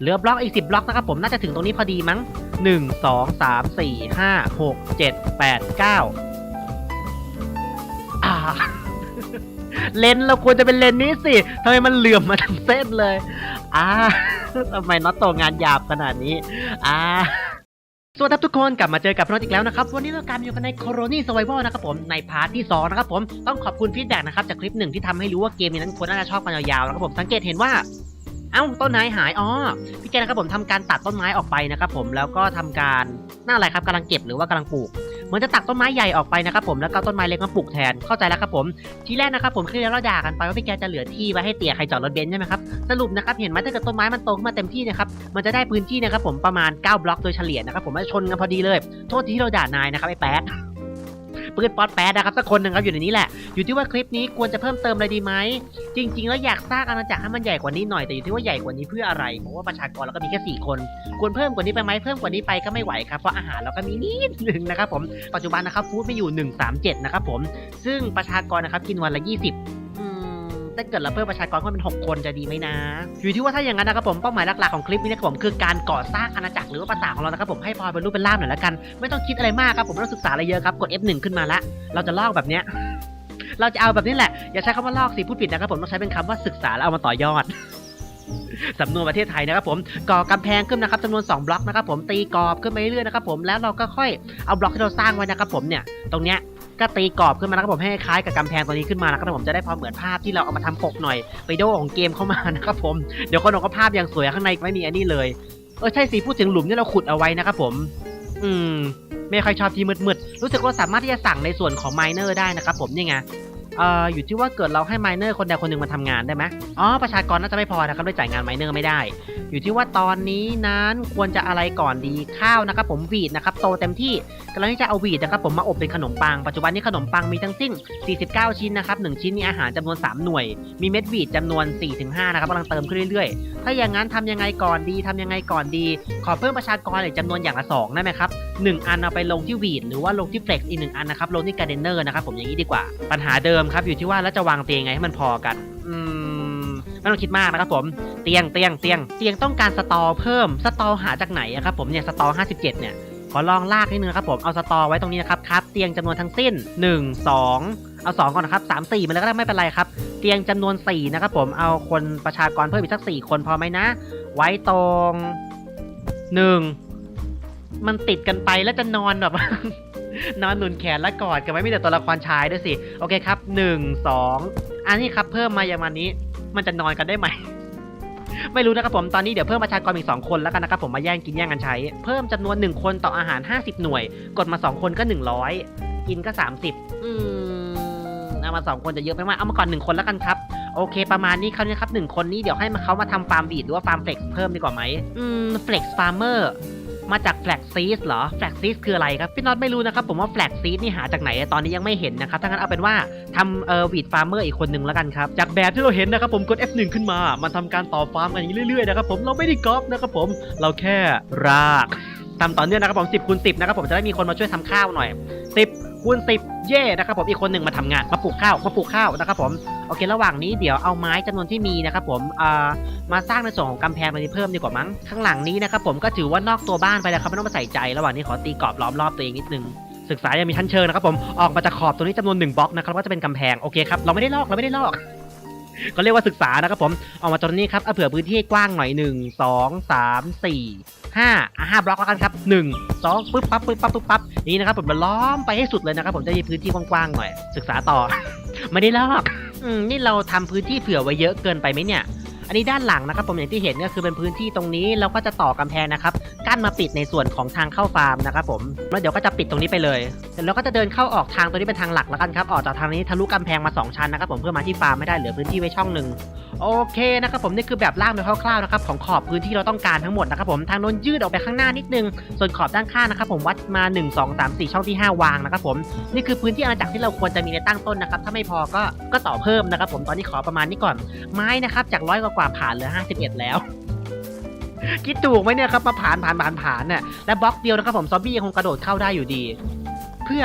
เหลือบล็อกอีกสิบล็อกนะครับผมน่าจะถึงตรงนี้พอดีมั้งหนึ่งสองสามสี่ห้าหกเจ็ดแปดเก้าอ่า เลนเราควรจะเป็นเลนนี้สิทำไมมันเหลื่อมมาทั้งเส้นเลย อ่าทำไมน็อตโตงานหยาบขนาดนี้ อ่าสวัสดีครับทุกคนกลับมาเจอกับพน็อตอีกแล้วนะครับ วันนี้เรากลับอยู่กันใน c o r o n y Survival นะครับผมในพาร์ทที่สองนะครับผมต้องขอบคุณฟีดแบ็กนะครับจากคลิปหนึ่งที่ทำให้รู้ว่าเกมนี้นั้นคนน่าจะชอบกันยาวๆนะครับผมสังเกตเห็นว่า เอ้าต้นไม้หายอ๋อพี่แกนะครับผมทำการตัดต้นไม้ออกไปนะครับผมแล้วก็ทำการน่าอะไรครับกำลังเก็บหรือว่ากำลังปลูกเหมือนจะตัดต้นไม้ใหญ่ออกไปนะครับผมแล้วก็ต้นไม้เล็กมาปลูกแทนเข้าใจแล้วครับผมทีแรกนะครับผมคือเราด่ากันไปว่าพี่แกจะเหลือที่ไว้ให้เตี่ยใครจอดรถเบนซ์ใช่ไหมครับสรุปนะครับเห็นไหมถ้าเกิดต้นไม้มันโตขึ้นมาเต็มที่นะครับมันจะได้พื้นที่นะครับผมประมาณ9บล็อกโดยเฉลี่ยนะครับผมมันจะชนกันพอดีเลย โทษที่เราด่านายนะครับไอ้แป๊ด ปืนป๊อดแป๊ดนะครับสักคนหนึ่งครับอยู่ในนี้แหละ อยู่ที่ว่าคลิปนี้ควรจะเพิ่มเติมอะไรดีไหมจริง ๆ แล้วอยากสร้างอาณาจักรให้มันใหญ่กว่านี้หน่อยแต่อยู่ที่ว่าใหญ่กว่านี้เพื่ออะไรเพราะว่าประชากรเราก็มีแค่สี่คนควรเพิ่มกว่านี้ไปไหมเพิ่มกว่านี้ไปก็ไม่ไหวครับเพราะอาหารเราก็มีนิดหนึ่งนะครับผมปัจจุบันนะครับฟู้ดไม่อยู่ 137 นะครับผมซึ่งประชากรนะครับกินวันละ 20 ถ้าเกิดเราเพิ่มประชากรขึ้นเป็น 6 คนจะดีไหมนะ อยู่ที่ว่าถ้าอย่างนั้นนะครับผมเป้าหมายหลักๆของคลิปนี้นะครับผมคือการก่อสร้างอาณาจักรหรือว่าปราสาทของเรานะครับผมให้พอเป็นรูปเป็นร่างหน่อยละกัน ไม่ต้องคิดอะไรมากครับผมไม่ต้องศึกษาอะไรเยอะครับกด F1 ขึ้นมาละเราจะลอกแบบเนี้ยเราจะเอาแบบนี้แหละ อย่าใช้คำว่าลอกสิพูดผิดนะครับผมต้องใช้เป็นคำว่าศึกษาแล้วเอามาต่อยอดสำนวนประเทศไทยนะครับผมก่อกำแพงขึ้นนะครับจำนวน 2 บล็อกนะครับผมตีกรอบขึ้นไปเรื่อยๆนะครับผมแล้วเราก็ค่อยเอาบล็อกที่เราสร้างไว้นะครับผมเนี่ยตรงเนี้ย ก็ตีกรอบขึ้นมานะครับผมให้คล้ายกับกำแพงตัวนี้ขึ้นมานะครับผมจะได้พอเหมือนภาพที่เราเอามาทำปกหน่อยไปโดของเกมเข้ามานะครับผมเดี๋ยวคนกว่าภาพยังสวยข้างในไม่มีอันนี้เลยเออใช่สิพูดถึงหลุมที่เราขุดเอาไว้นะครับผม อืมไม่ค่อยชอบที่มืดๆรู้สึกว่าสามารถที่จะสั่งในส่วนของไมเนอร์ได้นะครับผมนี่ไง เอ่ออยู่ที่ว่าเกิดเราให้ไมเนอร์คนใดคนหนึ่งมาทำงานได้ไหมอ๋อประชากรน่าจะไม่พอนะครับด้วยจ่ายงานไมเนอร์ไม่ได้ อยู่ที่ว่าตอนนี้นั้นควรจะอะไรก่อนดีข้าวนะครับผมวีดนะครับโตเต็มที่กำลังที่จะเอาวีดนะครับผมมาอบเป็นขนมปังปัจจุบันนี้ขนมปังมีทั้งสิ้น 49 ชิ้นนะครับ1ชิ้นมีอาหารจำนวน 3 หน่วย มีเม็ดวีดจำนวน 4-5นะครับกำลังเติมขึ้นเรื่อยๆ ถ้าอย่างนั้นทำยังไงก่อนดีทำยังไงก่อนดี ขอเพิ่มประชากรอีกจำนวนอย่างละ2ได้ไหมครับหนึ่งอันเอาไปลงที่วีดหรือว่าลงที่เฟล็กซ์อีกหนึ่งอันนะครับลงที่การเดนเนอร์นะครับผมอย่างนี้ดีกว่าปัญหาเดิมครับอยู่ที่ว่าแล้วจะวางเตียงไงให้มันพอกัน อืมไม่ต้องคิดมากนะครับผมเตียงเตียงเตียงเตียงต้องการสตอเพิ่มสตอหาจากไหนอะครับผมเนี่ยสตอ57 เนี่ยขอลองลากนิดนึงนะครับผมเอาสตอไว้ตรงนี้นะครับครับเตียงจำนวนทั้งสิ้น 1 2 เอา 2 ก่อนนะครับ3 4 มันแล้วก็ได้ไม่เป็นไรครับ เตียงจำนวน 4 นะครับผมเอาคนประชากรเพิ่มอีกสัก 4 คนพอไหมนะ ไว้ตรงหนึ่งมันติดกันไปแล้วจะนอนแบบ นอนหนุนแขนและกอดกันไว้มีแต่ตัวละครชายด้วยสิ โอเคครับหนึ่งสองอันนี้ครับเพิ่มมาอย่างวันนี้ มันจะนอนกันได้ไหม ไม่รู้นะครับผมตอนนี้เดี๋ยวเพิ่มประชากรอีก 2 คนแล้วกันนะครับผมมาแย่งกินแย่งกันใช้ เพิ่มจำนวน 1 คนต่ออาหาร 50 หน่วย กดมา 2 คนก็ 100 กินก็ 30 อืมเอามา 2 คนจะเยอะไปมากเอามาก่อน 1 คนแล้วกันครับโอเคประมาณนี้ครับนะครับหนึ่งคนนี้เดี๋ยวให้มาเขามาทำฟาร์มบีดหรือว่าฟาร์มเฟล็กซ์เพิ่มดีกว่าไหมอืมเฟล็กซ์ฟาร์มเมอร์ มาจากแฟลกซีสเหรอแฟลกซีสคืออะไรครับ พี่น็อตไม่รู้นะครับ ผมว่าแฟลกซีสนี่หาจากไหนตอนนี้ยังไม่เห็นนะครับถ้างั้นเอาเป็นว่าทำเอ่อวีดฟาร์มเมอร์อีกคนหนึ่งแล้วกันครับ จากแบบที่เราเห็นนะครับผมกด F1 ขึ้นมามันทำการต่อฟาร์มกันอย่างนี้เรื่อยๆนะครับผมเราไม่ได้ก๊อปนะครับผมเราแค่รากทำต่อเนื่องนะครับผม10คูณ10นะครับผมจะได้มีคนมาช่วยทำข้าวหน่อย10 คูณ10 เย่นะครับผมอีกคนหนึ่งมาทำงานมาปลูกข้าวมาปลูกข้าวนะครับผมโอเค ระหว่างนี้เดี๋ยวเอาไม้จำนวนที่มีนะครับผมมาสร้างในส่วนของกำแพงตรงนี้เพิ่มดีกว่ามั้งข้างหลังนี้นะครับผมก็ถือว่านอกตัวบ้านไปแล้วครับไม่ต้องมาใส่ใจ ระหว่างนี้ขอตีกรอบล้อมรอบตัวเองนิดนึงศึกษายังมีชั้นเชิงนะครับผมออกมาจากขอบตัวนี้จำนวนหนึ่งบล็อกนะครับก็จะเป็นกำแพงโอเคครับเราไม่ได้ลอกเราไม่ได้ลอก ก็เรียกว่าศึกษานะครับผมออกมาตรงนี้ครับเอาเผื่อพื้นที่กว้างหน่อยหนึ่งสองสามสี่ห้าอะห้าบล็อกแล้วกันครับหนึ่งสองปึ๊บปั๊บปึ๊บปั๊บปึ๊บปั๊บนี่นะครับผมล้อมไปให้สุดเลยนะครับผมจะมีพื้นที่กว้างๆหน่อย ศึกษาต่อ ไม่ได้ลอก อืมนี่เราทำพื้นที่เผื่อไว้เยอะเกินไปไหมเนี่ย อันนี้ด้านหลังนะครับผมอย่างที่เห็นก็คือเป็นพื้นที่ตรงนี้เราก็จะต่อกำแพงนะครับกั้นมาปิดในส่วนของทางเข้าฟาร์มนะครับผมแล้วเดี๋ยวก็จะปิดตรงนี้ไปเลยเร็จแล้วก็จะเดินเข้าออกทางตัวนี้เป็นทางหลักแล้วกันครับออกจากทางนี้ทะลุกำแพงมาสองชั้นนะครับผมเพื่อมาที่ฟาร์มไม่ได้เหลือพื้นที่ไว้ช่องหนึ่งโอเคนะครับผมนี่คือแบบล่างโดยคร่าวๆนะครับของขอบพื้นที่เราต้องการทั้งหมดนะครับผมทางโน้นยืดออกไปข้างหน้านิดนึง ส่วนขอบด้านข้างนะครับผมวัดมา 1 2 3 4 ช่องที่ 5 วางนะครับผมนี่คือพื้นที่อาณาจักรที่เราควรจะมีในตั้งต้นนะครับถ้าไม่พอก็ก็ต่อเพิ่มนะครับผมตอนนี้ขอประมาณนี้ก่อนไม้นะครับจากร้อยกว่าผ่านเหลือ 51 แล้วคิดถูกไหมเนี่ยครับมาผ่านผ่านผ่านผ่านเนี่ยและบล็อกเดียวนะครับผมซอมบี้ยังคงกระโดดเข้าได้อยู่ดี เพื่อ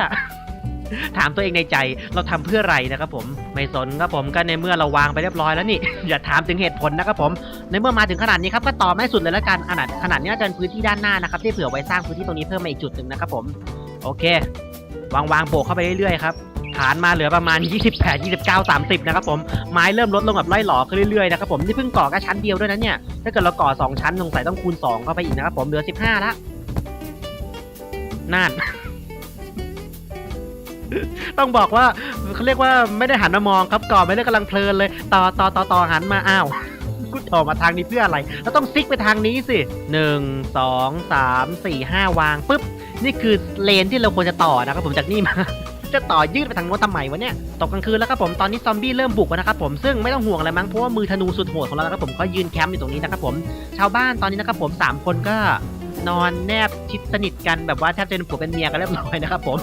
ถามตัวเองในใจเราทำเพื่ออะไรนะครับผมไม่สนครับผมก็ในเมื่อเราวางไปเรียบร้อยแล้วนี่ อย่าถามถึงเหตุผลนะครับผม ในเมื่อมาถึงขนาดนี้ครับก็ต่อไม่สุดเลยแล้วกันขนาดขนาดนี้จะเป็นพื้นที่ด้านหน้านะครับที่เผื่อไว้สร้างพื้นที่ตรงนี้เพิ่มมาอีกจุดหนึ่งนะครับผมโอเควางวางโบกเข้าไปเรื่อยๆครับฐานมาเหลือประมาณ 28 29 30 นะครับผม ไม้เริ่มลดลงแบบไล่หล่อขึ้นเรื่อยๆนะครับผมนี่เพิ่งก่อแค่ชั้นเดียวด้วยนะเนี่ย ถ้าเกิดเราก่อสองชั้นสงสัยต้องคูณสองเข้าไปอีกนะครับผม เหลือ 15 ละนั่น ต้องบอกว่าเขาเรียกว่าไม่ได้หันมามองครับก่อนไม่ได้กำลังเพลินเลย ต่อต่อต่อต่อหันมาอ้าวกูต่อมาทางนี้เพื่ออะไร แล้วต้องซิกไปทางนี้สิหนึ่งสองสามสี่ห้าวางปุ๊บ นี่คือเลนที่เราควรจะต่อนะครับผมจากนี่มาจะต่อยืดไปทางโน้นทำไมวะเนี่ยตกกลางคืนแล้วครับผมตอนนี้ซอมบี้เริ่มบุกแล้วนะครับผมซึ่งไม่ต้องห่วงอะไรมั้งเพราะว่ามือธนูสุดโหดของเรานะครับผมเขายืนแคมป์อยู่ตรงนี้นะครับผมชาวบ้านตอนนี้นะครับผมสามคนก็นอนแนบชิดสนิทกันแบบว่าแทบจะเป็นผัวเป็นเมียกันเรียบร้อยนะครับผม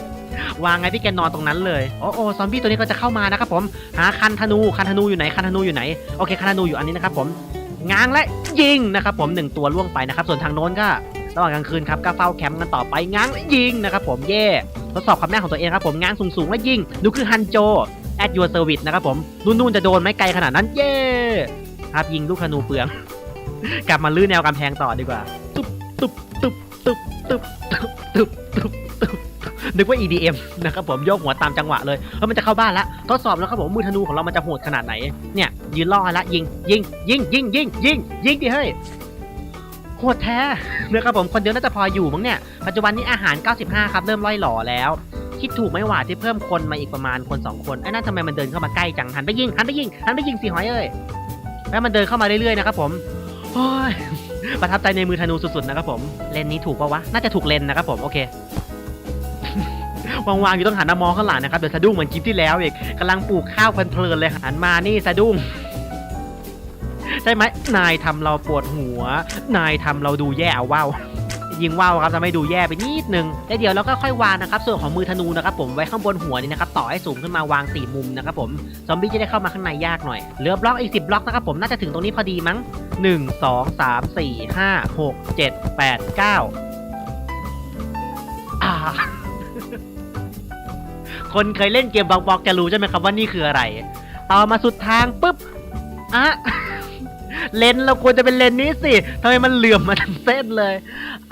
วางไงพี่แกนอนตรงนั้นเลยโอ้โอ้ซอมบี้ตัวนี้ก็จะเข้ามานะครับผมหาคันธนูคันธนูอยู่ไหนคันธนูอยู่ไหนโอเคคันธนูอยู่อันนี้นะครับผมง้างและยิงนะครับผมหนึ่งตัวล่วงไปนะครับส่วนทางโน้นก็ระหว่างกลางคืนครับก็เฝ้าแคมป์กันต่อไปง้างและยิงนะครับผมเย่ทดสอบความแม่ของตัวเองครับผมง้างสูงๆและยิงดูคือฮันโจแอดยูเซอร์วิสนะครับผมนู่นๆจะโดนไม่ไกลขนาดนั้นเย่ครับยิงลูกธนูเปลือง กลับมาลื้อแนวกำแพงต่อดีกว่า ตุบตุบตุบตุบตุบ นึกว่า EDM นะครับผมโยกหัวตามจังหวะเลยเฮ้ยมันจะเข้าบ้านแล้วทดสอบแล้วครับผมมือธนูของเรามันจะโหดขนาดไหนเนี่ยยืนล่อละยิงยิงยิงยิงยิงยิงยิงดิเฮ้ยโหดแท้นะครับผมคนเดียวน่าจะพออยู่มั้งเนี่ยปัจจุบันนี้อาหาร 95 ครับเริ่มล่อยหล่อแล้วคิดถูกไหมว่าที่เพิ่มคนมาอีกประมาณคนสองคนไอ้นั่นทำไมมันเดินเข้ามาใกล้จังหันไปยิงหันไปยิงหันไปยิงสิหอยเอ้ยแล้วมันเดินเข้ามาเรื่อยๆนะครับผมประทับใจในมือธนูสุดๆนะครับผมเลนนี้ถูกปะวะน่าจะถูกเลนนะครับผมโอเค วางๆอยู่ต้องหันมามองข้างหลังนะครับเดี๋ยวสะดุ้งเหมือนคลิปที่แล้วอีกกำลังปลูกข้าวเพลินๆเลยหันมานี่สะดุ้งใช่ไหมนายทำเราปวดหัว นายทำเราดูแย่เอาว่าวยิงว่าวครับทำให้ดูแย่ไปนิดนึงแล้วเดี๋ยวเราก็ค่อยวางนะครับ ส่วนของมือธนูนะครับ ผมไว้ข้างบนหัวนี่นะครับต่อให้สูงขึ้นมาวางสี่มุมนะครับผมซอมบี้จะได้เข้ามาข้างในยากหน่อยเหลือบล็อกอีกสิบบล็อกนะครับผมน่าจะถึงตรงนี้พอดีมั้งหนึ่งสองสามสี่ห้าหกเจ็ดแปดเก้าอ่า คนเคยเล่นเกมบล็อกบล็อกจะรู้ใช่ไหมครับว่านี่คืออะไรต่อมาสุดทางปุ๊บอะเลนเราควรจะเป็นเลนนี้สิทำไมมันเหลื่อมมาทั้งเส้นเลย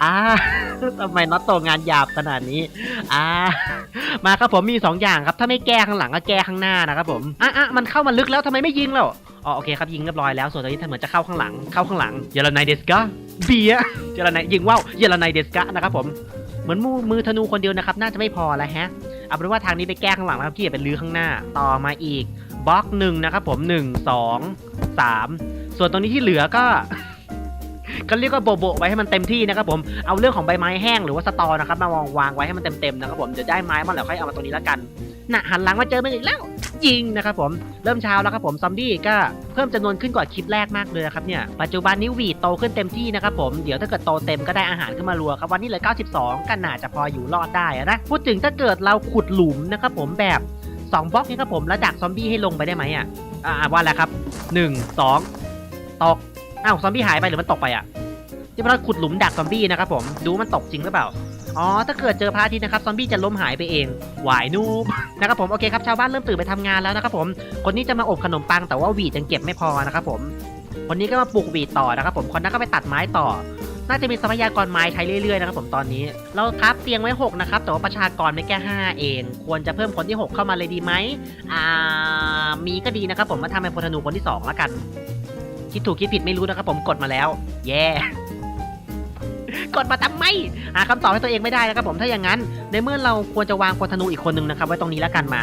อ่าทำไมน็อตโตงานหยาบขนาดนี้อ่ามาครับผมมีสองอย่างครับ ถ้าไม่แก้ข้างหลังก็แก้ข้างหน้านะครับผมอะอะมันเข้ามาลึกแล้วทำไมไม่ยิงแล้วอ๋อโอเคครับยิงเรียบร้อยแล้วส่วนตอนนี้เหมือนจะเข้าข้างหลังเข้าข้างหลังเยลนายเดสกาเบียเยลนายยิงว่าวเยลนายเดสกานะครับผม เหมือนมือมือธนูคนเดียวนะครับ น่าจะไม่พอแล้วฮะ เอาเป็นว่าทางนี้ไปแก้ข้างหลังนะครับที่อย่าไปลื้อข้างหน้า ต่อมาอีกบล็อกหนึ่งนะครับผมหนึ่งสองสามส่วนตรงนี้ที่เหลือก็ ก็เรียกว่าโบโบไว้ให้มันเต็มที่นะครับผมเอาเรื่องของใบไม้แห้งหรือว่าสตอนะครับมาวางวางไว้ให้มันเต็มๆนะครับผมเดี๋ยวได้ไม้มาแล้วค่อยเอามาตรงนี้แล้วกันน่ะหันหลังมาเจอมันอีกแล้วยิงนะครับผมเริ่มเช้าแล้วครับผมซอมบี้ก็เพิ่มจำนวนขึ้นกว่าคลิปแรกมากเลยครับเนี่ยปัจจุบันนี้วีดโตขึ้นเต็มที่นะครับผมเดี๋ยวถ้าเกิดโตเต็มก็ได้อาหารขึ้นมารัวครับวันนี้เหลือ92ก็น่าจะพออยู่รอดได้นะพูดถึงถ้าเกิดเราขุดหลุมนะครับผมแบบ2บล็อกนี้ครับผมแล้วดักซอมบี้ให้ลงไปได้ไหมอะอ่าว่าแล้วครับ 1 2ตก อ้าวซอมบี้หายไปหรือมันตกไปอะที่เราขุดหลุมดักซอมบี้นะครับผมดูมันตกจริงหรือเปล่าอ๋อถ้าเกิดเจอพระอาทิตย์นะครับซอมบี้จะล้มหายไปเองหวายนูบนะครับผมโอเคครับชาวบ้านเริ่มตื่นไปทำงานแล้วนะครับผมคนนี้จะมาอบขนมปังแต่ว่าหวีดยังเก็บไม่พอนะครับผมคนนี้ก็มาปลูกหวีดต่อนะครับผมคนนั้นก็ไปตัดไม้ต่อ น่าจะมีทรัพยากรไม้ใช้เรื่อยๆนะครับผมตอนนี้ เราครับเตียงไว้ 6 นะครับ แต่ว่าประชากรไม่แค่5เอง ควรจะเพิ่มคนที่ 6 เข้ามาเลยดีไหมอ่ามีก็ดีนะครับผมมาทำเป็นพลธนูคนที่2แล้วกัน คิดถูกคิดผิดไม่รู้นะครับผมกดมาแล้ว แย่ กดมาทำไมหาคำตอบให้ตัวเองไม่ได้นะครับผมถ้าอย่างนั้น ในเมื่อเราควรจะวางพลธนูอีกคนนึงนะครับไว้ตรงนี้แล้วกันมา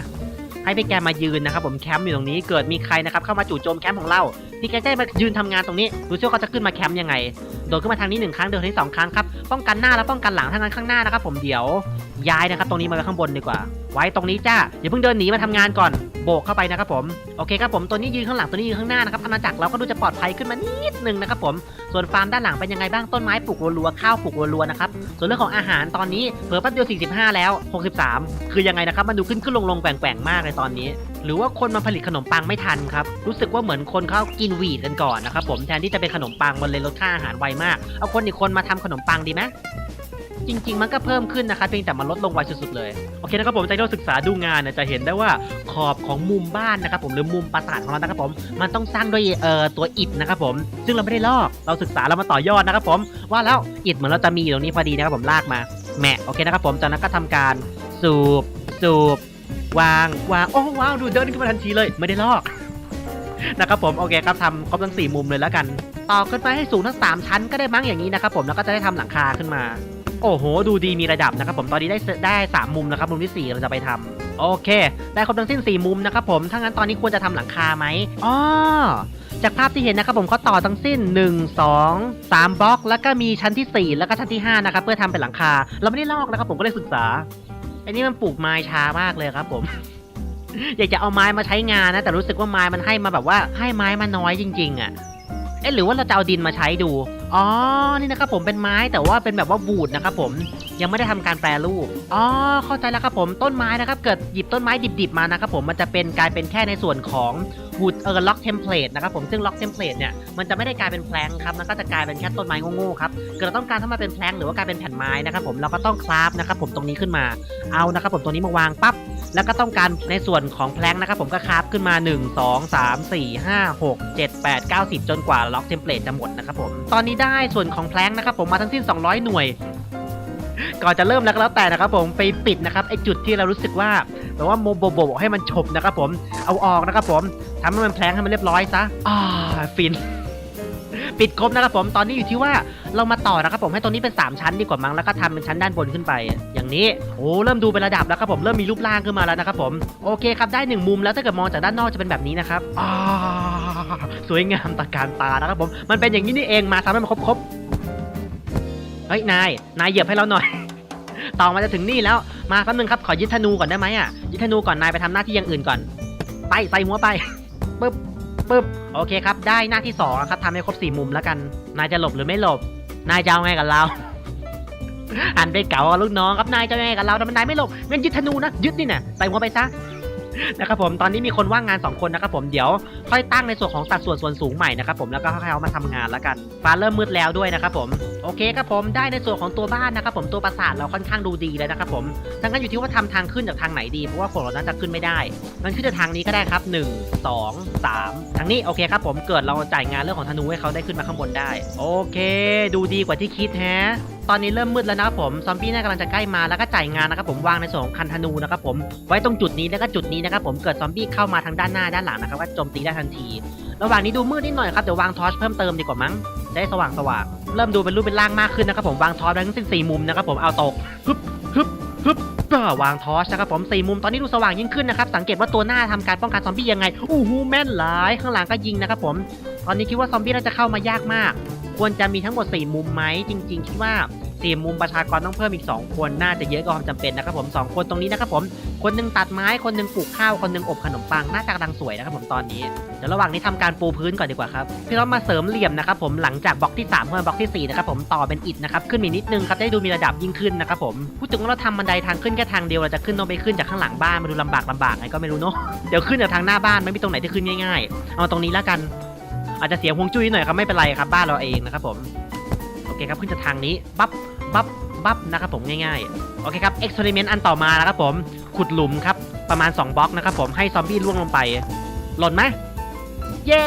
ให้พี่แกมายืนนะครับผมแคมป์อยู่ตรงนี้เกิดมีใครนะครับเข้ามาจู่โจมแคมป์ของเราพี่แกจะได้มายืนทำงานตรงนี้ดูซิว่าเขาจะขึ้นมาแคมป์ยังไงโดดขึ้นมาทางนี้หนึ่งครั้งเดินที่สองครั้งครับป้องกันหน้าและป้องกันหลังทั้งนั้นข้างหน้านะครับผมเดี๋ยวย้ายนะครับตรงนี้มาไว้ข้างบนดีกว่า ไว้ตรงนี้จ้าอย่าเพิ่งเดินหนีมาทำงานก่อน โบกเข้าไปนะครับผมโอเคครับผมตัวนี้ยืนข้างหลังตัวนี้ยืนข้างหน้านะครับอาณาจักรเราก็ดูจะปลอดภัยขึ้นมานิดนึงนะครับผมส่วนฟาร์มด้านหลังเป็นยังไงบ้างต้นไม้ปลูกรัวๆข้าวปลูกรัวๆนะครับส่วนเรื่องของอาหารตอนนี้เพิ่มแป๊บเดียว 45 แล้ว 63 คือยังไงนะครับมันดูขึ้นขึ้นลงลงแกว่งๆมากเลยตอนนี้ หรือว่าคนมาผลิตขนมปังไม่ทันครับรู้สึกว่าเหมือนคนเขากินวีดกันก่อนนะครับผมแทนที่จะเป็นขนมปังมันเลยลดค่าอาหารไวมาก เอาคนอีกคนมาทำขนมปังดีไหม จริง ๆ มันก็เพิ่มขึ้นนะครับเพียงแต่มันลดลงไวสุดๆเลย โอเคนะครับผมจากที่เราศึกษาดูงานเนี่ยจะเห็นได้ว่าขอบของมุมบ้านนะครับผมหรือมุมปราสาทของเรานะครับผม มันต้องสร้างด้วยเอ่อตัวอิฐนะครับผม ซึ่งเราไม่ได้ลอกเราศึกษาแล้วมาต่อยอดนะครับผม ว่าแล้วอิฐเหมือนเราจะมีอยู่ตรงนี้พอดีนะครับผมลากมาแหมะโอเคนะครับผมจากนั้นก็ทำการสูบสูบวางวางโอ้ว้าวดูเดินขึ้นมาทันทีเลยไม่ได้ลอกนะครับผมโอเคครับทำครบทั้งสี่มุมเลยแล้วกัน ต่อขึ้นไปให้สูงทั้งสามชั้นก็ได้มั้งอย่างนี้นะครับผมแล้วก็จะได้ทำหลังคาขึ้นมา โอ้โห ดูดีมีระดับนะครับผมตอนนี้ได้ได้สามมุมนะครับมุมที่สี่เราจะไปทำโอเค ได้ครบทั้งสิ้นสี่มุมนะครับผมถ้างั้นตอนนี้ควรจะทำหลังคาไหมอ๋อจากภาพที่เห็นนะครับผมเขาต่อทั้งสิ้น 1 2 3บล็อก แล้วก็มีชั้นที่ 4 แล้วก็ชั้นที่5นะครับเพื่อทำเป็นหลังคา เราไม่ได้ลอกนะครับผมก็เลยศึกษาอันนี้มันปลูกไม้ช้ามากเลยครับผม อยากจะเอาไม้มาใช้งานนะ แต่รู้สึกว่าไม้มันให้มาแบบว่าให้ไม้มาน้อยจริง ๆอะ เอ๊ะหรือว่าเราจะเอาดินมาใช้ดู อ๋อ นี่นะครับผมเป็นไม้แต่ว่าเป็นแบบว่าบูดนะครับผมยังไม่ได้ทำการแปรรูป อ๋อ เข้าใจแล้วครับผมต้นไม้นะครับ เกิดหยิบต้นไม้ดิบๆมานะครับผมมันจะเป็นกลายเป็นแค่ในส่วนของ wood เออล็อกเทมเพลตนะครับผมซึ่งล็อกเทมเพลตเนี่ยมันจะไม่ได้กลายเป็นแพลงครับมันก็จะกลายเป็นแค่ต้นไม้โง่ๆครับเกิดเราต้องการถ้ามาเป็นแพลงหรือว่ากลายเป็นแผ่นไม้นะครับผมเราก็ต้องคราฟนะครับผมตรงนี้ขึ้นมาเอานะครับผมตัวนี้มาวางปั๊บ แล้วก็ต้องการในส่วนของแพลงนะครับผมก็คราฟขึ้นมา 1 2 3 4 5 6 7 8 9 10 จนกว่าล็อกเทมเพลตจะหมดนะครับผม ตอนนี้ได้ส่วนของแพลงนะครับผมมาทั้งสิ้น 200 หน่วย ก่อนจะเริ่มแล้วก็แล้วแต่นะครับผมไปปิดนะครับไอจุดที่เรารู้สึกว่าแบบว่าโมโบโบให้มันฉบนะครับผมเอาออกนะครับผมทำให้มันแพลงให้มันเรียบร้อยซะอ่าฟิน ปิดครบนะครับผมตอนนี้อยู่ที่ว่าเรามาต่อนะครับผมให้ตรงนี้เป็น 3 ชั้นดีกว่ามั้งแล้วก็ทำเป็นชั้นด้านบนขึ้นไป อย่างนี้โอ้เริ่มดูเป็นระดับแล้วครับผมเริ่มมีรูปร่างขึ้นมาแล้วนะครับผมโอเคครับได้หนึ่งมุมแล้วถ้าเกิดมองจากด้านนอกจะเป็นแบบนี้นะครับอ่าสวยงามตะการตานะครับผมมันเป็นอย่างนี้นี่เองมาทำให้มันครบครบเฮ้ยนายนายเหยียบให้เราหน่อยต่อมาจะถึงนี่แล้วมาแป๊บนึงครับขอยึดธนูก่อนได้ไหมอะยึดธนูก่อนนายไปทำหน้าที่อย่างอื่นก่อน ไปใส่หัวไปปึ๊บ ปึ๊บโอเคครับ ได้หน้าที่สองแล้วครับทำให้ครบสี่มุมแล้วกัน นายจะหลบหรือไม่หลบ นายจะเอาไงกับเราหันไปเก่ากับลูกน้องครับนายจะเอาไงกับเราทำไมนายไม่หลบงั้นยึดธนูนะยึดนี่น่ะใส่หัวไปซะ นะครับผมตอนนี้มีคนว่างงาน 2 คนนะครับผมเดี๋ยวค่อยตั้งในส่วนของสัดส่วนส่วนสูงใหม่นะครับผมแล้วก็ค่อยเอามาทำงานแล้วกันฟ้าเริ่มมืดแล้วด้วยนะครับผมโอเคครับผมได้ในส่วนของตัวบ้านนะครับผมตัวปราสาทเราค่อนข้างดูดีเลยนะครับผมดังนั้นอยู่ที่ว่าทำทางขึ้นจากทางไหนดีเพราะว่าพวกเราน่าจะขึ้นไม่ได้มันขึ้นจากทางนี้ก็ได้ครับ 1 2 3ทางนี้โอเคครับผมเกิดเราจ่ายงานเรื่องของธนูให้เขาได้ขึ้นมาข้างบนได้ โอเค ดูดีกว่าที่คิดแฮะตอนนี้เริ่มมืดแล้วนะครับผมซอมบี้น่ากำลังจะใกล้มาแล้วก็จ่ายงานนะครับผมวางในส่วนของคันธนูนะครับผมไว้ตรงจุดนี้แล้วก็จุดนี้นะครับผมเกิดซอมบี้เข้ามาทางด้านหน้าด้านหลังนะครับก็โจมตีได้ทันที ระหว่างนี้ดูมืดนิดหน่อยครับเดี๋ยววางทอชเพิ่มเติมดีกว่ามั้งจะได้สว่างสว่างเริ่มดูเป็นรูปเป็นร่างมากขึ้นนะครับผมวางทอชทั้งสิ้นสี่มุมนะครับผมเอาตกฮึบฮึบฮึบวางทอชนะครับผมสี่มุมตอนนี้ดูสว่างยิ่งขึ้นนะครับสังเกตว่าตัวหน้าทำการป้องกันซอมบี้ยังไงอู้หูแม่นหลายข้างหลังก็ยิงนะครับผม ตอนนี้คิดว่าซอมบี้น่าจะเข้ามายากมาก ควรจะมีทั้งหมด 4 มุมไหมจริง ๆ คิดว่า4มุมประชากรต้องเพิ่มอีก 2 คนน่าจะเยอะกว่าความจำเป็นนะครับผม2คนตรงนี้นะครับผมคนหนึงตัดไม้คนหนึงปลูกข้าวคนหนึงอบขนมปังน่าจะกำลังสวยนะครับผมตอนนี้เดี๋ยวระหว่างนี้ทำการปูพื้นก่อนดีกว่าครับพี่เรามาเสริมเหลี่ยมนะครับผมหลังจากบล็อกที่3เพื่อบล็อกที่4นะครับผมต่อเป็นอิฐนะครับขึ้นมีนิดนึงครับได้ดูมีระดับยิ่งขึ้นนะครับผมพูดถึงว่าเราทำบันไดทางขึ้นแค่ทางเดียวเราจะขึ้นต้องไปขึ้นจากข้างหลังบ้านมาดูลำบากลำบากไงก็ไม่รู้เนาะเดี๋ยวขึ้นจากทางหน้าบ้านไม่มีตรงไหนที่ขึ้นง่ายๆเอาตรงนี้แล้วกัน อาจจะเสียฮวงจุ้ยหน่อยครับไม่เป็นไรครับบ้านเราเองนะครับผมโอเคครับขึ้นจากทางนี้บับบับบับนะครับผมง่ายๆโอเคครับเอ็กซ์เพร์เมนต์อันต่อมานะครับผมขุดหลุมครับประมาณ 2บล็อกนะครับผมให้ซอมบี้ล่วงลงไป หล่นไหมเย่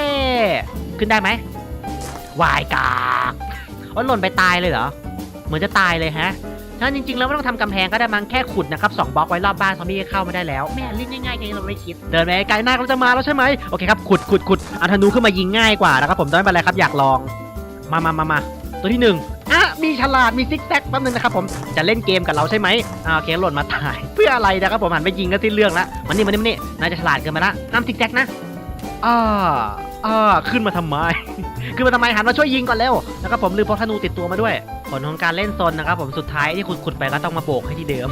ขึ้นได้ไหมวายกากว่าหล่นไปตายเลยเหรอ เหมือนจะตายเลยฮะ นั้นจริงๆแล้วไม่ต้องทำกำแพงก็ได้มั้งแค่ขุดนะครับสองบล็อกไว้รอบบ้านซอมบี้ก็เข้าม่ได้แล้วแม่เล่นง่ายๆอย่างเราไม่คิดเดินไปไกลหน้าเขาจะมาแล้วใช่ไหมโอเคครับขุดขุดขุดเอาธนูขึ้นมายิงง่ายกว่านะครับผมไม่เป็นไรครับอยากลองมามามามาตัวที่หนึ่งอะมีฉลาดมีซิกแซกแป๊บนึงนะครับผมจะเล่นเกมกับเราใช่ไหมอ่าโอเคหล่นมาตาย เพื่ออะไรนะครับผมหันไปยิงก็สิ้นเรื่องละมันนี่มันนี่มันนี่นายจะฉลาดเกินไปละห้ามซิกแซกนะอ่า อ่าขึ้นมาทำไม ขึ้นมาทำไมหันมาช่วยยิงก่อนเร็วแล้วก็ผมลืมพกธนูติดตัวมาด้วย ผลของการเล่นซนนะครับผมสุดท้ายที่ขุดขุดไปก็ต้องมาโบกให้ที่เดิม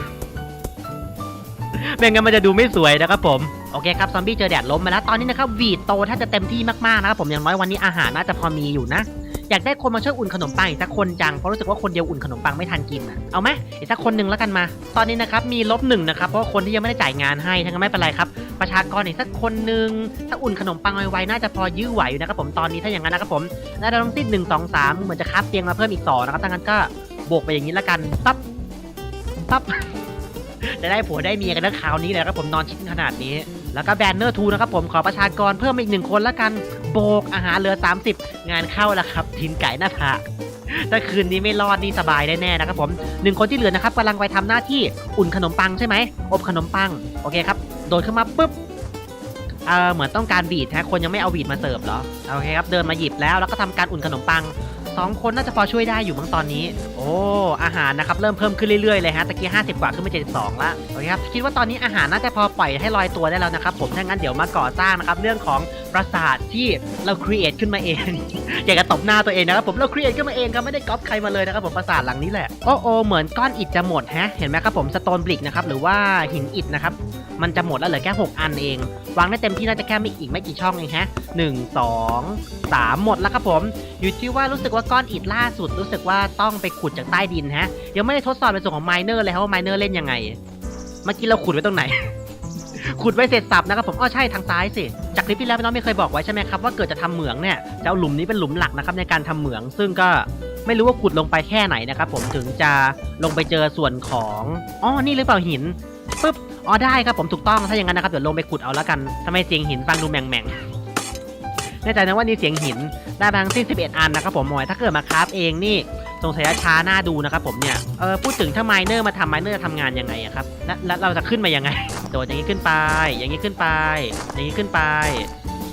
ไม่งั้นมันจะดูไม่สวยนะครับผมโอเคครับซอมบี้เจอแดดล้มมาแล้วตอนนี้นะครับวีดโตถ้าจะเต็มที่มากๆนะครับผมอย่างน้อยวันนี้อาหารน่าจะพอมีอยู่นะ อยากได้คนมาช่วยอุ่นขนมปังอีกสักคนจังเพราะรู้สึกว่าคนเดียวอุ่นขนมปังไม่ทันกินอะเอาไหมอีกสักคนหนึ่งแล้วกันมา ตอนนี้นะครับมีลบหนึ่งนะครับเพราะคนที่ยังไม่ได้จ่ายงานให้ทั้งนั้นไม่เป็นไรครับประชากรอีกสักคนหนึ่งถ้าอุ่นขนมปังไวๆน่าจะพอยื้อไหวอยู่นะครับผมตอนนี้ถ้าอย่างนั้นนะครับผมน่าจะต้องสิ้นหนึ่งสองสามเหมือนจะคับเตียงมาเพิ่มอีกสองนะครับถ้างั้นก็บวกไปอย่างนี้แล้วกันปั๊บปั๊บจะได้ผัวได้เมียกันนะคราวนี้เลยครับผมนอนชิดขนาดนี้ แล้วก็แบนเนอร์ทูนะครับผมขอประชากรเพิ่มอีกหนึ่งคนละกันโบกอาหารเหลือ 30 งานเข้าแล้วครับทินไก่หน้าผากถ้าคืนนี้ไม่รอดนี่สบายได้แน่นะครับผมหนึ่งคนที่เหลือนะครับกำลังไปทำหน้าที่อุ่นขนมปังใช่ไหมอบขนมปังโอเคครับโดดขึ้นมาปุ๊บเออเหมือนต้องการบีดฮะคนยังไม่เอาบีดมาเสิร์ฟเหรอโอเคครับเดินมาหยิบแล้วแล้วก็ทำการอุ่นขนมปัง สองคนน่าจะพอช่วยได้อยู่มั้งตอนนี้ โอ้อาหารนะครับเริ่มเพิ่มขึ้นเรื่อยๆเลยฮะตะกี้50 กว่าขึ้นมา72ละโอเคครับคิดว่าตอนนี้อาหารน่าจะพอปล่อยให้ลอยตัวได้แล้วนะครับผมถ้างั้นเดี๋ยวมาก่อสร้างนะครับเรื่องของปราสาทที่เราครีเอทขึ้นมาเอง อยากจะตบหน้าตัวเองนะครับผมเราครีเอทขึ้นมาเองครับไม่ได้ก๊อปใครมาเลยนะครับผมปราสาทหลังนี้แหละโอ้โอเหมือนก้อนอิฐจะหมดฮะเห็นไหมครับผมสโตนบลิกนะครับหรือว่าหินอิฐนะครับมันจะหมดแล้วเหลือแค่ 6 อันเอง วางได้เต็มที่น่าจะแค่ไม่อีกไม่กี่ช่องเองฮะหนึ่งสองสามหมดแล้วครับผม อยู่ที่ว่ารู้สึกว่าก้อนอิฐล่าสุดรู้สึกว่าต้องไปขุดจากใต้ดินฮะยังไม่ได้ทดสอบในส่วนของไมเนอร์เลยครับว่าไมเนอร์เล่นยังไง เมื่อกี้เราขุดไว้ตรงไหน ขุดไว้เสร็จสับนะครับผมอ้อใช่ทางซ้ายสิ จากคลิปที่แล้วพี่น้องไม่เคยบอกไว้ใช่ไหมครับว่าเกิดจะทำเหมืองเนี่ยจะเอาหลุมนี้เป็นหลุมหลักนะครับในการทำเหมือง ซึ่งก็ไม่รู้ว่าขุดลงไปแค่ไหนนะครับผมถึงจะลงไปเจอส่วนของอ๋อนี่หรือเปล่าหินปึ๊บอ๋อได้ครับผมถูกต้องถ้าอย่างนั้นนะครับเดี๋ยวลงไปขุดเอาแล้วกันทำไมเสียงหินฟังดูแหม่งๆแน่ใจนะว่านี่เสียงหิน ได้มาทั้งสิ้น11 อันนะครับผมหมอยถ้าเกิดมาคราฟเองนี่สงสัยจะช้าหน้าดูนะครับผมเนี่ยเออพูดถึงถ้าไมเนอร์มาทำไมเนอร์ทำงานยังไงอะครับแล้วแล้วเราจะขึ้นมายังไงโดดอย่างนี้ขึ้นไป อย่างนี้ขึ้นไป อย่างนี้ขึ้นไป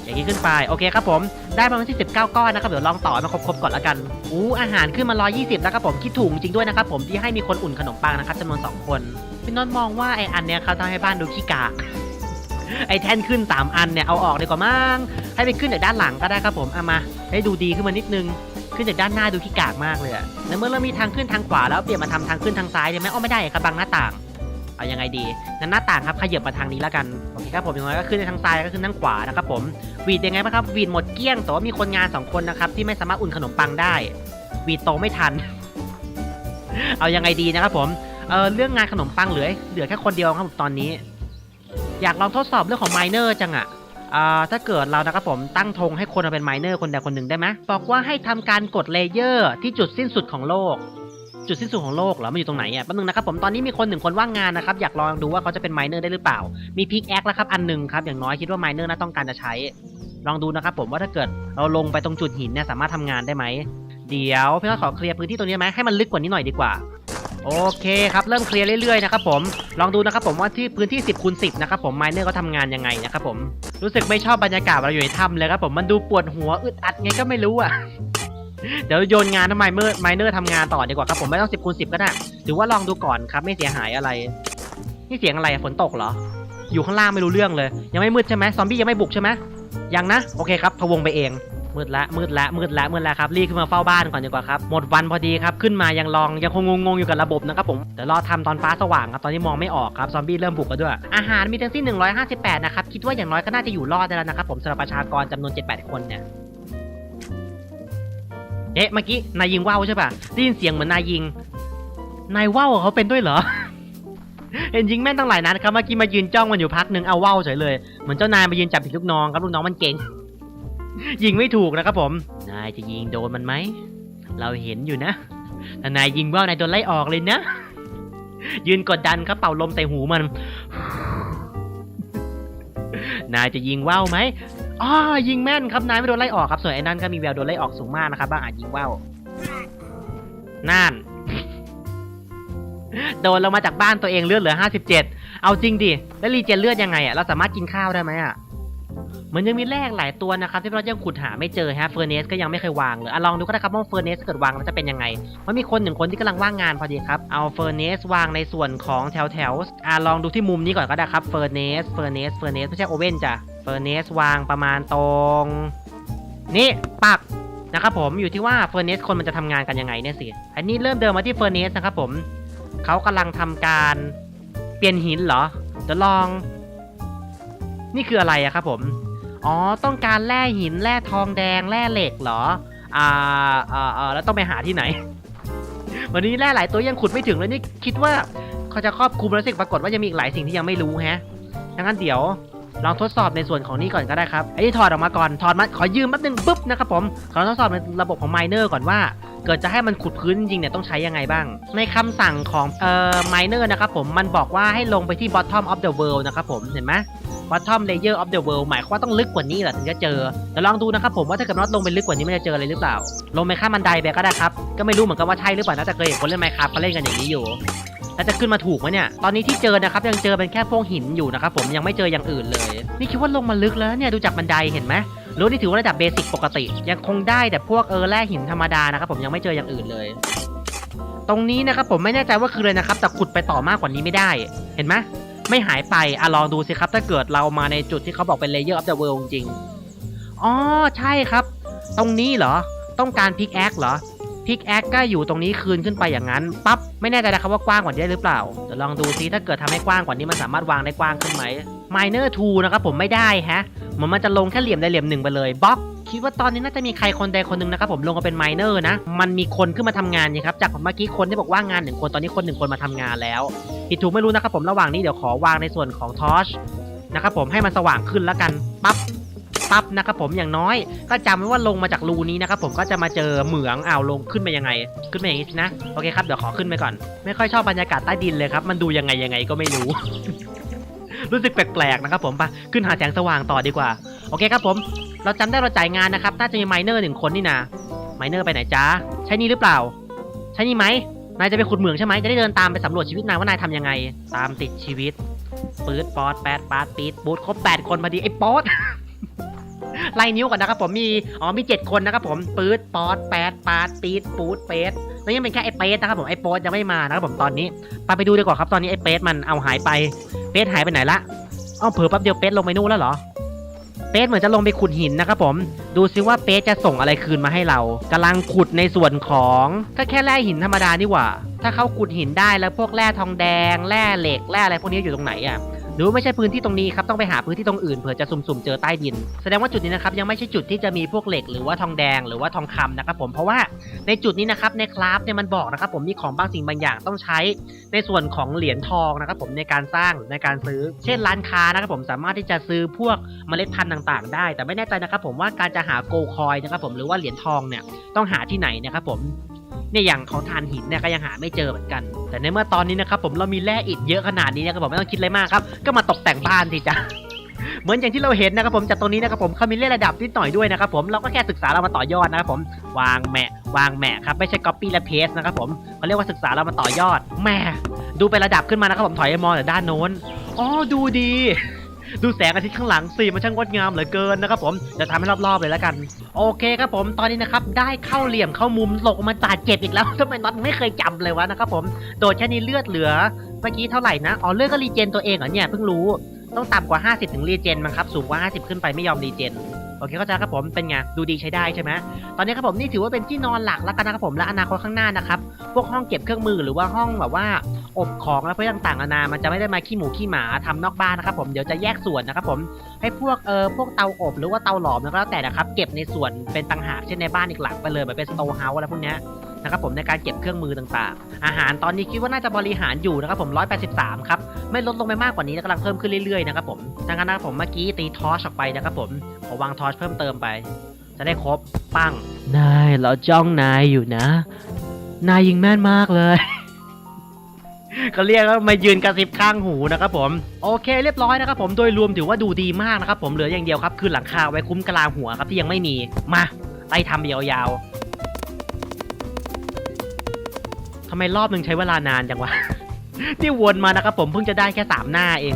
อย่างนี้ขึ้นไปโอเคครับผมได้ประมาณที่19 ก้อนนะครับเดี๋ยวลองต่อมาครบๆก่อนละกันอู้อาหารขึ้นมา 120 แล้วครับผมคิดถูกจริงด้วยนะครับผมที่ให้มีคนอุ่นขนมปังนะครับจำนวน 2 คนพี่นนท์มองว่าไออันเนี้ยเขาทำให้บ้านดูขี้กาก ไอแท่นขึ้น 3 อันเนี่ยเอาออกดีกว่ามั้งให้ไปขึ้นจากด้านหลังก็ได้ครับผมเอามาให้ดูดีขึ้นมานิดนึงขึ้นจากด้านหน้าดูขี้กากมากเลยอะแล้วเมื่อเรามีทางขึ้นทางขวาแล้วเปลี่ยนมาทำทางขึ้นทางซ้ายได้ไหมอ๋อไม่ได้ครับบังหน้าต่าง เอายังไงดีงั้นหน้าต่างครับขยับมาทางนี้แล้วกันโอเคครับผมอย่างน้อยก็ขึ้นในทางซ้ายก็ขึ้นทางขวานะครับผมวีดยังไงบ้างครับวีดหมดเกลี้ยงแต่ว่ามีคนงาน 2 คนนะครับที่ไม่สามารถอุ่นขนมปังได้วีดโตไม่ทัน เอายังไงดีนะครับผมเออเรื่องงานขนมปังเหลือเหลือแค่คนเดียวครับผมตอนนี้ อยากลองทดสอบเรื่องของไมเนอร์จังอะอ่าถ้าเกิดเรานะครับผมตั้งธงให้คนมาเป็นไมเนอร์คนใดคนหนึ่งได้ไหมบอกว่าให้ทำการกดเลเยอร์ที่จุดสิ้นสุดของโลก จุดสิ้นสุดของโลกเหรอมันอยู่ตรงไหนอะแป๊บนึงนะครับผมตอนนี้มีคนหนึ่งคนว่างงานนะครับอยากลองดูว่าเขาจะเป็นไมเนอร์ได้หรือเปล่า มีพิกแอคแล้วครับอันหนึ่งครับอย่างน้อยคิดว่าไมเนอร์น่าต้องการจะใช้ ลองดูนะครับผมว่าถ้าเกิดเราลงไปตรงจุดหินเนี่ยสามารถทำงานได้ไหมเดี๋ยวพี่น้อขอเคลียร์พื้นที่ตรงนี้ไหมให้มันลึกกว่านี้หน่อยดีกว่า โอเคครับเริ่มเคลียร์เรื่อยๆนะครับผมลองดูนะครับผมว่าที่พื้นที่ 10คูณ10นะครับผมไมเนอร์เขาทำงานยังไงนะครับผมรู้สึกไม่ชอบบรรยากาศเวลาอยู่ในถ้ำเลยครับผมมันดูปวดหัวอึดอัดไงก็ไม่รู้อะเดี๋ยวโยนงานทำไมเมอร์ไมเนอร์ทำงานต่อดีกว่าครับผมไม่ต้องสิบคูณสิบก็ได้ถือว่าลองดูก่อนครับไม่เสียหายอะไร นี่เสียงอะไรฝนตกเหรอ อยู่ข้างล่างไม่รู้เรื่องเลย ยังไม่มืดใช่ไหมซอมบี้ยังไม่บุกใช่ไหมยังนะโอเคครับพวงไปเอง มืดละมืดละมืดละมืดละครับรีบขึ้นมาเฝ้าบ้านก่อนดีกว่าครับหมดวันพอดีครับขึ้นมายังลองยังคงงงๆอยู่กับระบบนะครับผมเดี๋ยวรอทำตอนฟ้าสว่างครับตอนนี้มองไม่ออกครับซอมบี้เริ่มบุกแล้วด้วย อาหารมีทั้งสิ้น 158 นะครับ คิดว่าอย่างน้อยก็น่าจะอยู่รอดได้แล้วนะครับผมสำหรับประชากรจำนวน 78 คนเนี่ยเอ๊ะเมื่อกี้นายยิงว่าวใช่ป่ะได้ยินเสียงเหมือนนายยิงนายว่าวเขาเป็นด้วยเหรอเห็นยิงแม่นตั้งหลายนัดครับเมื่อกี้มายืนจ้องมันอยู่พักหนึ่งเอาว่าวเฉยเลยเหมือนเจ้านายมายืนจับผิดลูกน้องครับลูกน้องมันเก่ง ยิงไม่ถูกนะครับผม นายจะยิงโดนมันไหม เราเห็นอยู่นะถ้านายยิงว่าวนายโดนไล่ออกเลยนะ ยืนกดดันครับเป่าลมใส่หูมัน นายจะยิงว่าวไหมอ๋อยิงแม่นครับนายไม่โดนไล่ออกครับ ส่วนไอ้นั่นก็มีแววโดนไล่ออกสูงมากนะครับบางอาจยิงว่าวนั่น โดนเรามาจากบ้านตัวเองเลือดเหลือ57เอาจริงดิ แล้วรีเจนเลือดยังไงอะ เราสามารถกินข้าวได้ไหมอะ มันยังมีแร่หลายตัวนะครับที่เรายังขุดหาไม่เจอฮะเฟอร์เนสก็ยังไม่เคยวางเลยอะลองดูก็ได้ครับว่าเฟอร์เนสเกิดวางแล้วจะเป็นยังไงมันมีคนหนึ่งคนที่กำลังว่างงานพอดีครับเอาเฟอร์เนสวางในส่วนของแถวแถวอะลองดูที่มุมนี้ก่อนก็ได้ครับเฟอร์เนสเฟอร์เนสเฟอร์เนสไม่ใช่โอเว่นจ้ะเฟอร์เนสวางประมาณตรงนี่ปักนะครับผมอยู่ที่ว่าเฟอร์เนสคนมันจะทำงานกันยังไงเนี่ยสิอันนี้เริ่มเดินมาที่เฟอร์เนสนะครับผมเขากำลังทำการเปลี่ยนหินเหรอเดี๋ยวลอง นี่คืออะไรอะครับผม อ๋อ ต้องการแร่หินแร่ทองแดงแร่เหล็กเหรอ อ่าอ่าอ่าแล้วต้องไปหาที่ไหน วันนี้แร่หลายตัวยังขุดไม่ถึงเลยนี่คิดว่าเขาจะครอบคลุมแล้วสิปรากฏว่ายังมีอีกหลายสิ่งที่ยังไม่รู้แฮะดังนั้นเดี๋ยวลองทดสอบในส่วนของนี้ก่อนก็ได้ครับไอ้ที่ถอดออกมาก่อน ถอดมา ขอยืมแป๊บนึงปุ๊บนะครับผม ขอทดสอบในระบบของไมเนอร์ก่อนว่า เกิดจะให้มันขุดพื้นจริงเนี่ยต้องใช้ยังไงบ้าง ในคำสั่งของเอ่อ miner นะครับผม มันบอกว่าให้ลงไปที่ bottom of the world นะครับผม เห็นไหม bottom layer of the world หมายความว่าต้องลึกกว่านี้แหละถึงจะเจอเดี๋ยวลองดูนะครับผมว่าถ้าเกิดน็อตลงไปลึกกว่านี้มันจะเจออะไรหรือเปล่า ลงไปข้ามบันไดไปก็ได้ครับ ก็ไม่รู้เหมือนกันว่าใช่หรือเปล่าน่าจะเคยเห็นคนเล่นไมค์ครับเขาเล่นกันอย่างนี้อยู่แล้วจะขึ้นมาถูกไหมเนี่ย ตอนนี้ที่เจอนะครับยังเจอเป็นแค่พวกหินอยู่นะครับผมยังไม่เจออย่างอื่นเลย นี่คิดว่าลงมาลึกแล้วเนี่ยดูจากบันไดเห็นไหมรือว่านี่ถือว่าระดับเบสิกปกติ ยังคงได้แต่พวกเออแร่หินธรรมดานะครับผมยังไม่เจออย่างอื่นเลย ตรงนี้นะครับผมไม่แน่ใจว่าคืออะไรนะครับแต่ขุดไปต่อมากกว่านี้ไม่ได้ เห็นไหม ไม่หายไปอะลองดูสิครับ ถ้าเกิดเรามาในจุดที่เขาบอกเป็น layer of the world จริงอ๋อใช่ครับ ตรงนี้เหรอ ต้องการพิกแอคเหรอพิกแอคก็อยู่ตรงนี้คืนขึ้นไปอย่างนั้นปั๊บไม่แน่ใจนะครับว่ากว้างกว่านี้หรือเปล่าเดี๋ยวลองดูซิถ้าเกิดทำให้กว้างกว่านี้มันสามารถวางได้กว้างขึ้นไหม Miner 2 นะครับผมไม่ได้ฮะเหมือนมันจะลงแค่เหลี่ยมใดเหลี่ยมหนึ่งไปเลยบล็อก คิดว่าตอนนี้น่าจะมีใครคนใดคนหนึ่งนะครับผมลงมาเป็น Miner นะ มันมีคนขึ้นมาทำงานนี่ครับ จากเมื่อกี้คนที่บอกว่างานหนึ่งคนตอนนี้คนหนึ่งคนมาทำงานแล้วผิดถูกไม่รู้นะครับผมระหว่างนี้เดี๋ยวขอวางในส่วนของทอชนะครับผมให้มันสว่างขึ้นแล้วกันปั๊บปั๊บนะครับผมอย่างน้อย ก็จำไว้ว่าลงมาจากรูนี้นะครับผมก็จะมาเจอเหมืองอ่าวลงขึ้นไปยังไง ขึ้นไปอย่างนี้นะโอเคครับเดี๋ยวขอขึ้นไปก่อน ไม่ค่อยชอบบรรยากาศใต้ดินเลยครับ มันดูยังไงยังไงก็ไม่รู้ รู้สึกแปลกๆนะครับผมไปขึ้นหาแสงสว่างต่อดีกว่า โอเคครับผม เราจำได้เราจ่ายงานนะครับ น่าจะมีไมเนอร์หนึ่งคนนี่นะไมเนอร์ไปไหนจ้าใช่นี่หรือเปล่า ใช่นี่ไหมนายจะไปขุดเหมืองใช่ไหมจะได้เดินตามไปสำรวจชีวิตนายว่านายทำยังไง ตามติดชีวิตปืดปอดแปดปาดปีดบูดครบแปดคนพอดีไอ้ป๊อดไล่นิ้วก่อนนะครับผมมีอ๋อมีเจ็ดคนนะครับผมปื๊ดป๊อดแปดปาดปีดปูดเปสแล้วยังเป็นแค่ไอ้เปสนะครับผมไอ้โป๊ดยังไม่มานะครับผมตอนนี้ไปไปดูดีกว่าครับตอนนี้ไอ้เปสมันเอาหายไป เปสหายไปไหนละอ้าเผลอแป๊บเดียวเปสลงไปนู่นแล้วเหรอ เปสเหมือนจะลงไปขุดหินนะครับผม ดูซิว่าเปสจะส่งอะไรคืนมาให้เรา กำลังขุดในส่วนของก็แค่แร่หินธรรมดานี่หว่า ถ้าเขาขุดหินได้แล้วพวกแร่ทองแดง แร่เหล็ก แร่อะไรพวกนี้อยู่ตรงไหนอะ หรือไม่ใช่พื้นที่ตรงนี้ครับต้องไปหาพื้นที่ตรงอื่นเผื่อจะสุ่มๆเจอใต้ดิน แสดงว่าจุดนี้นะครับยังไม่ใช่จุดที่จะมีพวกเหล็กหรือว่าทองแดงหรือว่าทองคำนะครับผมเพราะว่าในจุดนี้นะครับในคราฟเนี่ยมันบอกนะครับผมมีของบางสิ่งบางอย่างต้องใช้ในส่วนของเหรียญทองนะครับผมในการสร้างหรือในการซื้อ เช่นร้านค้านะครับผมสามารถที่จะซื้อพวกเมล็ดพันธุ์ต่างๆ ได้ แต่ไม่แน่ใจนะครับผมว่าการจะหาโกลคอยนะครับผมหรือว่าเหรียญทองเนี่ยต้องหาที่ไหนนะครับผม เนี่ยอย่างของทานหินเนี่ยก็ยังหาไม่เจอเหมือนกัน แต่ในเมื่อตอนนี้นะครับผมเรามีแร่อิฐเยอะขนาดนี้นะครับผมไม่ต้องคิดอะไรมากครับ ก็มาตกแต่งบ้านสิจ้ะเหมือนอย่างที่เราเห็นนะครับผมจากตรงนี้นะครับผมเขามีเล่นระดับนิดหน่อยด้วยนะครับผมเราก็แค่ศึกษาเรามาต่อยอดนะครับผมวางแหมะวางแหมะครับไม่ใช่ copy และ paste นะครับผมเขาเรียกว่าศึกษาเรามาต่อยอดแหม่ดูไประดับขึ้นมานะครับผมถอยมองแต่ด้านโน้นอ๋อดูดี ดูแสงอาทิตย์ข้างหลังสิมันช่างงดงามเหลือเกินนะครับผมจะทำให้รอบๆเลยแล้วกัน โอเคครับผมตอนนี้นะครับได้เข้าเหลี่ยมเข้ามุมตกมาบาดเจ็บอีกแล้วทำไมน็อตไม่เคยจำเลยวะนะครับผมโดดแค่นี้เลือดเหลือเมื่อกี้เท่าไหร่นะอ๋อเลือดก็รีเจนตัวเองเหรอเนี่ยเพิ่งรู้ต้องต่ำกว่า 50 ถึงรีเจนมั้งครับสูงกว่า 50 ขึ้นไปไม่ยอมรีเจนโอเคเข้าใจครับผมเป็นไงดูดีใช้ได้ใช่ไหมตอนนี้ครับผมนี่ถือว่าเป็นที่นอนหลักแล้วกันนะครับผมและอนาคตข้างหน้านะครับพวกห้องเก็บเครื่องมือหรือว่าห้องแบบว่า อบของและเพื่อต่างๆนานามันจะไม่ได้มาขี้หมูขี้หมาทำนอกบ้านนะครับผมเดี๋ยวจะแยกส่วนนะครับผมให้พวกเออพวกเตาอบหรือว่าเตาหลอมแล้วก็แล้วแต่นะครับเก็บในส่วนเป็นต่างหากเช่นในบ้านอีกหลังไปเลยเหมือนเป็นสโตเฮาส์อะไรพวกนี้นะครับผมในการเก็บเครื่องมือต่างๆ อาหารตอนนี้คิดว่าน่าจะบริหารอยู่นะครับผม 183 ครับ ไม่ลดลงไปมากกว่านี้กำลังเพิ่มขึ้นเรื่อยๆนะครับผมดังนั้นนะครับผมเมื่อกี้ตีทอชออกไปนะครับผมขอวางทอชเพิ่มเติมไป จะได้ครบ ปั้ง นายเราจ้องนายอยู่นะ นายยิงแม่นมากเลย เขาเรียกว่ามายืนกระซิบข้างหูนะครับผมโอเคเรียบร้อยนะครับผมโดยรวมถือว่าดูดีมากนะครับผมเหลืออย่างเดียวครับคือหลังคาไว้คุ้มกะลาหัวครับที่ยังไม่มีมาไล่ทำยาวๆทำไมรอบหนึ่งใช้เวลานานจังวะ ที่วนมานะครับผมเพิ่งจะได้แค่สามหน้าเอง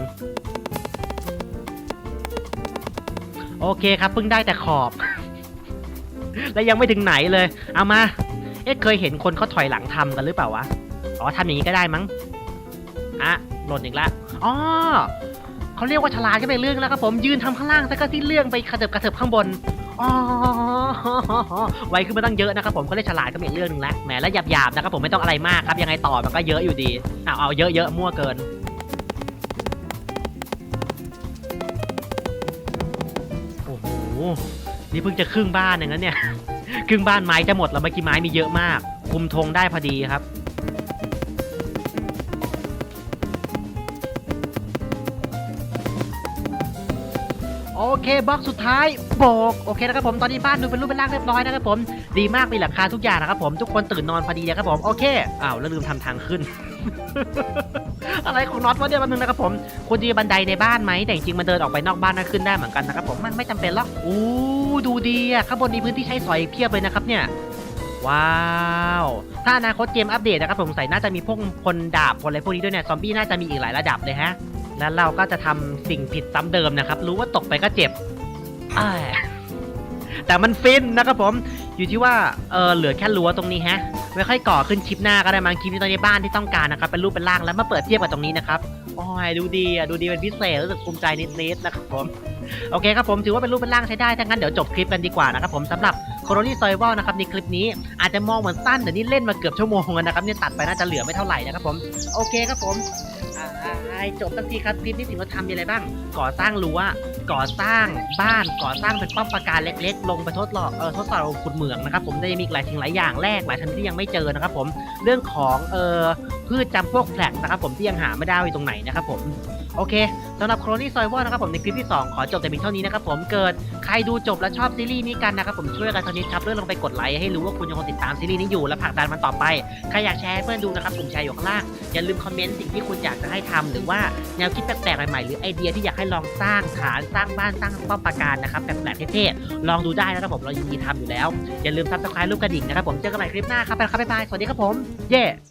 โอเคครับเพิ่งได้แต่ขอบ และยังไม่ถึงไหนเลย เอามา เอ๊ะเคยเห็นคนเขาถอยหลังทำกันหรือเปล่าวะ อ๋อทำอย่างนี้ก็ได้มั้งอะหล่นอีกแล้วอ๋อเขาเรียกว่าฉลาดก็เป็นเรื่องแล้วครับผมยืนทำข้างล่างซะก็ที่เรื่องไปกระเถิบกระเถิบข้างบนอ๋อไวขึ้นมาตั้งเยอะนะครับผมเขาเรียกฉลาดก็เป็นเรื่องนึงแล้วแหมแล้วหยาบๆนะครับผมไม่ต้องอะไรมากครับยังไงต่อมันก็เยอะอยู่ดีเอาเอาเยอะๆมั่วเกินโอ้โหนี่เพิ่งจะครึ่งบ้านเองนะเนี่ย ครึ่งบ้านไม้จะหมดแล้วเมื่อกี้ไม้มีเยอะมากคุมธงได้พอดีครับ โอเคบล็อกสุดท้ายโบกโอเคนะครับผมตอนนี้บ้านดูเป็นรูปเป็นร่างเรียบร้อยนะครับผมดีมากมีหลังคาทุกอย่างนะครับผมทุกคนตื่นนอนพอดีนะครับผมโอเคอ้าวแล้วลืมทำทางขึ้น อะไรของน็อตวะเนี่ยแป๊บนึงนะครับผมควรจะมีบันไดในบ้านไหมแต่จริงๆมันเดินออกไปนอกบ้านน่าขึ้นได้เหมือนกันนะครับผมมันไม่จำเป็นหรอกอู้ดูดีอะข้างบนมีพื้นที่ใช้สอยเพียบเลยนะครับเนี่ย ว้าว ถ้าอนาคตเกมอัปเดตนะครับผมใส่น่าจะมีพวกพลดาบพลอะไรพวกนี้ด้วยเนี่ย ซอมบี้น่าจะมีอีกหลายระดับเลยฮะ แล้วเราก็จะทำสิ่งผิดซ้ำเดิมนะครับ รู้ว่าตกไปก็เจ็บแต่มันฟินนะครับผม อยู่ที่ว่า เออเหลือแค่รั้วตรงนี้ฮะ ไม่ค่อยก่อขึ้นคลิปหน้าก็ได้มั้งคลิปนี้ตอนนี้บ้านที่ต้องการนะครับเป็นรูปเป็นร่างแล้วมาเปิดเทียบกับตรงนี้นะครับโอ้ยดูดีอะดูดีเป็นพิเศษรู้สึกภูมิใจนิดๆนะครับผม โอเคครับผมถือว่าเป็นรูปเป็นร่างใช้ได้ถ้างั้นเดี๋ยวจบคลิปกันดีกว่านะครับผมสำหรับ โคโรนี่ซอยวอลนะครับในคลิปนี้อาจจะมองเหมือนสั้นแต่นี่เล่นมาเกือบชั่วโมงแล้วนะครับเนี่ยตัดไปน่าจะเหลือไม่เท่าไหร่นะครับผมโอเคครับผมจบสักทีครับคลิปนี้สิ่งที่ทำมีอะไรบ้าง ก่อสร้างรั้วก่อสร้างบ้านก่อสร้างเป็นป้อมปราการเล็ก ๆ ลงไปทดลองเออทดสอบขุดเหมืองนะครับผมได้มีอีหลายสิ่งหลายอย่างแรกหลายชนิดที่ยังไม่เจอนะครับผมเรื่องของเออพืชจำพวกแผลกนะครับผมที่ยังหาไม่ได้อยู่ตรงไหนนะครับผมโอเค สำหรับโครนี่ซอยวอลนะครับผมในคลิปที่สองขอจบแต่เพียงเท่านี้นะครับผมเกิดใครดูจบแล้วชอบซีรีส์นี้กันนะครับผมช่วยกันสนิดครับเลื่อนลงไปกดไลค์ให้รู้ว่าคุณยังคงติดตามซีรีส์นี้อยู่และผลักดันมันต่อไปใครอยากแชร์เพื่อนดูนะครับผมแชร์อยู่ข้างล่างอย่าลืมคอมเมนต์สิ่งที่คุณอยากจะให้ทำหรือว่าแนวคิดแปลกๆใหม่ๆหรือไอเดียที่อยากให้ลองสร้างฐานสร้างบ้านสร้างป้อมปราการนะครับแปลกๆเท่ๆลองดูได้นะครับผมเรายินดีทำอยู่แล้วอย่าลืมซับสไครต์รูปกระดิ่งนะครับผมเจอกันใหม่คลิปหน้าครับไปครับบ๊ายบายสวัสดีครับผมเย้